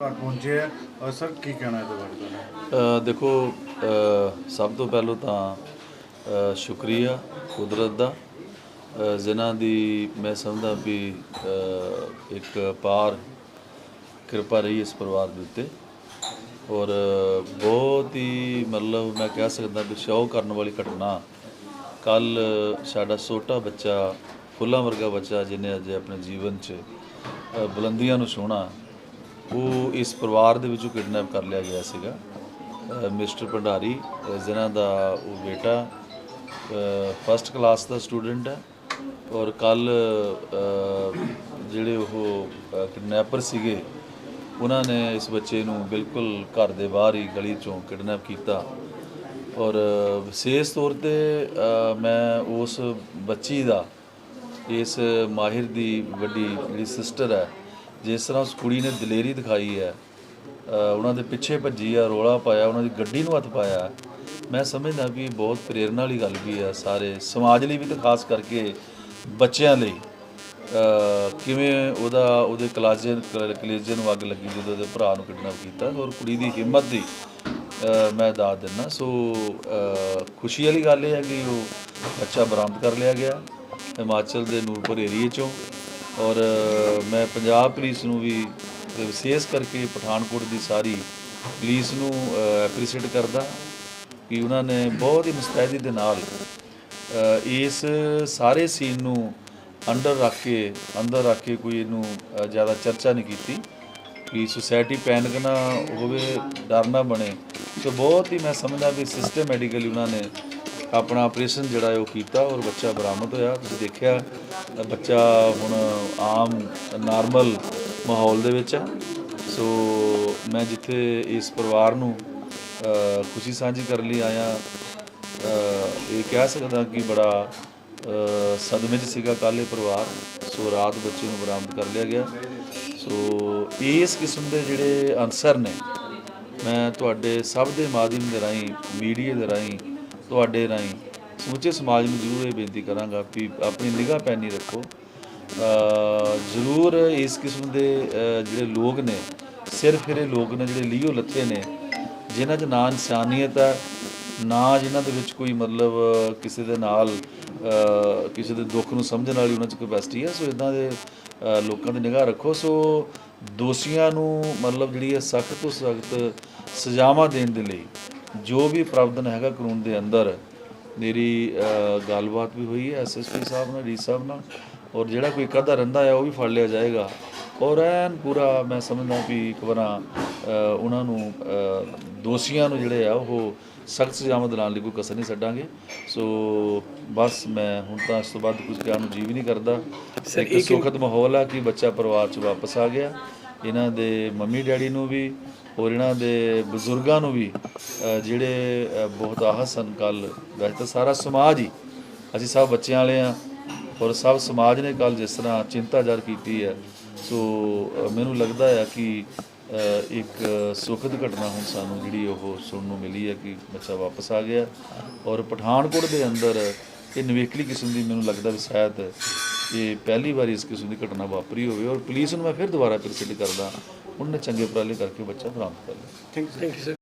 ਘਰ ਪਹੁੰਚੇ ਹੈ ਸਰ ਕੀ ਕਹਿਣਾ ਇਹਦੇ ਬਾਰੇ ਦੇਖੋ ਅ, ਸਭ ਤੋਂ ਪਹਿਲਾਂ ਤਾਂ ਅ, ਸ਼ੁਕਰੀਆ ਕੁਦਰਤ ਦਾ। ਅ, ਜਿਨ੍ਹਾਂ ਦੀ ਮੈਂ ਸਮਝਦਾ ਵੀ ਅ, ਇੱਕ ਪਾਰ ਕਿਰਪਾ ਰਹੀ ਇਸ ਪਰਿਵਾਰ ਦੇ ਉੱਤੇ। ਔਰ ਬਹੁਤ ਹੀ ਮਤਲਬ ਮੈਂ ਕਹਿ ਸਕਦਾ ਵੀ ਸ਼ੌਕ ਕਰਨ ਵਾਲੀ ਘਟਨਾ। ਕੱਲ ਸਾਡਾ ਛੋਟਾ ਬੱਚਾ ਫੁੱਲਾਂ ਵਰਗਾ ਬੱਚਾ ਜਿਹਨੇ ਅੱਜ ਆਪਣੇ ਜੀਵਨ 'ਚ ਅ, ਬੁਲੰਦੀਆਂ ਨੂੰ ਛੂਹਣਾ ਉਹ ਇਸ ਪਰਿਵਾਰ ਦੇ ਵਿੱਚੋਂ ਕਿਡਨੈਪ ਕਰ ਲਿਆ ਗਿਆ ਸੀਗਾ। ਮਿਸਟਰ ਭੰਡਾਰੀ ਅ, ਜਿਨ੍ਹਾਂ ਦਾ ਉਹ ਬੇਟਾ ਫਸਟ ਕਲਾਸ ਦਾ ਸਟੂਡੈਂਟ ਹੈ ਔਰ ਕੱਲ ਜਿਹੜੇ ਉਹ ਕਿਡਨੈਪਰ ਸੀਗੇ ਉਹਨਾਂ ਨੇ ਇਸ ਬੱਚੇ ਨੂੰ ਬਿਲਕੁਲ ਘਰ ਦੇ ਬਾਹਰ ਹੀ ਗਲੀ ਚੋਂ ਕਿਡਨੈਪ ਕੀਤਾ। ਔਰ ਵਿਸ਼ੇਸ਼ ਤੌਰ ਤੇ ਮੈਂ ਉਸ ਬੱਚੀ ਦਾ ਇਸ ਮਾਹਿਰ ਦੀ ਵੱਡੀ ਜਿਹੜੀ ਸਿਸਟਰ ਹੈ ਜਿਸ ਤਰ੍ਹਾਂ ਉਸ ਕੁੜੀ ਨੇ ਦਲੇਰੀ ਦਿਖਾਈ ਹੈ ਉਹਨਾਂ ਦੇ ਪਿੱਛੇ ਭੱਜੀ ਆ, ਰੋਲਾ ਪਾਇਆ, ਉਹਨਾਂ ਦੀ ਗੱਡੀ ਨੂੰ ਹੱਥ ਪਾਇਆ। ਮੈਂ ਸਮਝਦਾ ਵੀ ਇਹ ਬਹੁਤ ਪ੍ਰੇਰਨਾ ਵਾਲੀ ਗੱਲ ਵੀ ਹੈ ਸਾਰੇ, ਸਮਾਜ ਲਈ ਵੀ ਤੇ ਖਾਸ ਕਰਕੇ ਬੱਚਿਆਂ ਲਈ। ਕਿਵੇਂ ਉਹਦਾ, ਉਹਦੇ ਕਲਾਜੇ, ਕਲੇਜੇ ਨੂੰ ਅੱਗ ਲੱਗੀ ਜਦੋਂ ਉਹਦੇ ਭਰਾ ਨੂੰ ਕਿਡਨੈਪ ਕੀਤਾ ਔਰ ਕੁੜੀ ਦੀ ਹਿੰਮਤ ਦੀ ਮੈਂ ਦਾਦ ਦਿੰਦਾ। ਸੋ ਖੁਸ਼ੀ ਵਾਲੀ ਗੱਲ ਇਹ ਹੈ ਕਿ ਉਹ ਬੱਚਾ ਬਰਾਮਦ ਕਰ ਲਿਆ ਗਿਆ। ਹਿਮਾਚਲ ਦੇ ਨੂਰਪੁਰ ਏਰੀਏ ਚੋਂ ਔਰ ਮੈਂ ਪੰਜਾਬ ਪੁਲਿਸ ਨੂੰ ਵੀ ਵਿਸ਼ੇਸ਼ ਕਰਕੇ ਪਠਾਨਕੋਟ ਦੀ ਸਾਰੀ ਪੁਲਿਸ ਨੂੰ ਐਪਰੀਸ਼ੀਏਟ ਕਰਦਾ ਕਿ ਉਹਨਾਂ ਨੇ ਬਹੁਤ ਹੀ ਮੁਸਤੈਦੀ ਦੇ ਨਾਲ ਇਸ ਸਾਰੇ ਸੀਨ ਨੂੰ ਅੰਡਰ ਰੱਖ ਕੇ, ਅੰਦਰ ਰੱਖ ਕੇ ਕੋਈ ਇਹਨੂੰ ਜ਼ਿਆਦਾ ਚਰਚਾ ਨਹੀਂ ਕੀਤੀ ਕਿ ਸੁਸਾਇਟੀ ਪੈਨਿਕ ਨਾ ਹੋਵੇ, ਡਰ ਨਾ ਬਣੇ। ਸੋ ਬਹੁਤ ਹੀ ਮੈਂ ਸਮਝਦਾ ਵੀ ਸਿਸਟਮੈਟਿਕਲੀ ਉਹਨਾਂ ਨੇ ਆਪਣਾ ਆਪਰੇਸ਼ਨ ਜਿਹੜਾ ਉਹ ਕੀਤਾ ਔਰ ਬੱਚਾ ਬਰਾਮਦ ਹੋਇਆ। ਤੁਸੀਂ ਦੇਖਿਆ, ਬੱਚਾ ਹੁਣ ਆਮ ਨਾਰਮਲ ਮਾਹੌਲ ਦੇ ਵਿੱਚ ਹੈ। ਸੋ ਮੈਂ ਜਿੱਥੇ ਇਸ ਪਰਿਵਾਰ ਨੂੰ ਖੁਸ਼ੀ ਸਾਂਝੀ ਕਰਨ ਲਈ ਆਇਆ ਇਹ ਕਹਿ ਸਕਦਾ ਕਿ ਬੜਾ ਸਦਮੇ 'ਚ ਸੀਗਾ ਕੱਲ੍ਹ ਇਹ ਪਰਿਵਾਰ। ਸੋ ਰਾਤ ਬੱਚੇ ਨੂੰ ਬਰਾਮਦ ਕਰ ਲਿਆ ਗਿਆ। ਸੋ ਇਸ ਕਿਸਮ ਦੇ ਜਿਹੜੇ ਅਨਸਰ ਨੇ, ਮੈਂ ਤੁਹਾਡੇ ਸਭ ਦੇ ਮਾਧਿਅਮ ਦੇ ਰਾਹੀਂ, ਮੀਡੀਆ ਦੇ ਰਾਹੀਂ ਤੁਹਾਡੇ ਰਾਹੀਂ ਸਮੁੱਚੇ ਸਮਾਜ ਨੂੰ ਜ਼ਰੂਰ ਇਹ ਬੇਨਤੀ ਕਰਾਂਗਾ ਕਿ ਆਪਣੀ ਨਿਗਾਹ ਪੈਣੀ ਰੱਖੋ। ਜ਼ਰੂਰ ਇਸ ਕਿਸਮ ਦੇ ਜਿਹੜੇ ਲੋਕ ਨੇ ਸਿਰ ਫਿਰੇ ਲੋਕ ਨੇ, ਜਿਹੜੇ ਲੀਓ ਲੱਥੇ ਨੇ, ਜਿਨ੍ਹਾਂ 'ਚ ਨਾ ਇਨਸਾਨੀਅਤ ਹੈ, ਨਾ ਜਿਨ੍ਹਾਂ ਦੇ ਵਿੱਚ ਕੋਈ ਮਤਲਬ ਕਿਸੇ ਦੇ ਨਾਲ ਕਿਸੇ ਦੇ ਦੁੱਖ ਨੂੰ ਸਮਝਣ ਵਾਲੀ ਉਹਨਾਂ 'ਚ ਕਪੈਸਿਟੀ ਹੈ, ਸੋ ਇਦਾਂ ਦੇ ਲੋਕਾਂ ਦੀ ਨਿਗਾਹ ਰੱਖੋ। ਸੋ ਦੋਸ਼ੀਆਂ ਨੂੰ ਮਤਲਬ ਜਿਹੜੀ ਹੈ ਸਖਤ ਤੋਂ ਸਖਤ ਸਜ਼ਾਵਾਂ ਦੇਣ ਦੇ ਲਈ ਜੋ ਵੀ ਪ੍ਰਾਵਧਨ ਹੈਗਾ ਕਾਨੂੰਨ ਦੇ ਅੰਦਰ ਮੇਰੀ ਗੱਲਬਾਤ ਵੀ ਹੋਈ ਹੈ ਐਸਐਸਪੀ ਸਾਹਿਬ ਨਾਲ ਡੀ ਸਾਹਿਬ ਨਾਲ ਔਰ ਜਿਹੜਾ ਕੋਈ ਕਦਾ ਰਹਿੰਦਾ ਹੈ ਉਹ ਵੀ ਫੜ ਲਿਆ ਜਾਏਗਾ। ਔਰ ਐਨ ਪੂਰਾ ਮੈਂ ਸਮਝਦਾ ਵੀ ਇੱਕ ਵਾਰਾਂ ਉਹਨਾਂ ਨੂੰ ਦੋਸ਼ੀਆਂ ਨੂੰ ਜਿਹੜੇ ਆ ਉਹ ਸਖਤ ਸਜ਼ਾਵਾਂ ਦਿਲਾਉਣ ਲਈ ਕੋਈ ਕਸਰ ਨਹੀਂ ਛੱਡਾਂਗੇ। ਸੋ ਬਸ ਮੈਂ ਹੁਣ ਤਾਂ ਇਸ ਤੋਂ ਬਾਅਦ ਕੁਝ ਕਹਿਣ ਨੂੰ ਜੀ ਵੀ ਨਹੀਂ ਕਰਦਾ। ਇੱਕ ਸੁਖਦ ਮਾਹੌਲ ਆ ਕਿ ਬੱਚਾ ਪਰਿਵਾਰ 'ਚ ਵਾਪਸ ਆ ਗਿਆ। ਇਹਨਾਂ ਦੇ ਮੰਮੀ ਡੈਡੀ ਨੂੰ ਵੀ ਔਰ ਇਹਨਾਂ ਦੇ ਬਜ਼ੁਰਗਾਂ ਨੂੰ ਵੀ ਜਿਹੜੇ ਅ, ਬਹੁਤ ਆਹ ਸਨ ਕੱਲ। ਵੈਸੇ ਤਾਂ ਸਾਰਾ ਸਮਾਜ ਹੀ ਅਸੀਂ ਸਭ ਬੱਚਿਆਂ ਵਾਲੇ ਆ ਔਰ ਸਭ ਸਮਾਜ ਨੇ ਕੱਲ ਜਿਸ ਤਰ੍ਹਾਂ ਚਿੰਤਾ ਜ਼ਾਹਰ ਕੀਤੀ ਹੈ ਸੋ ਮੈਨੂੰ ਲੱਗਦਾ ਹੈ ਕਿ ਇੱਕ ਸੁਖਦ ਘਟਨਾ ਹੁਣ ਸਾਨੂੰ ਜਿਹੜੀ ਉਹ ਸੁਣਨ ਨੂੰ ਮਿਲੀ ਹੈ ਕਿ ਬੱਚਾ ਵਾਪਸ ਆ ਗਿਆ ਔਰ ਪਠਾਨਕੋਟ ਦੇ ਅੰਦਰ ਇਹ ਨਵੇਕਲੀ ਕਿਸਮ ਦੀ ਮੈਨੂੰ ਲੱਗਦਾ ਵੀ ਸ਼ਾਇਦ ਇਹ ਪਹਿਲੀ ਵਾਰੀ ਇਸ ਕਿਸਮ ਦੀ ਘਟਨਾ ਵਾਪਰੀ ਹੋਵੇ ਔਰ ਪੁਲਿਸ ਨੂੰ ਮੈਂ ਫਿਰ ਦੁਬਾਰਾ ਪ੍ਰਸਿੱਧ ਕਰਦਾ। ਉਹਨੇ ਚੰਗੇ ਉਪਰਾਲੇ ਕਰਕੇ ਬੱਚਾ ਬਰਾਮਦ ਕਰ ਲਿਆ। Thank you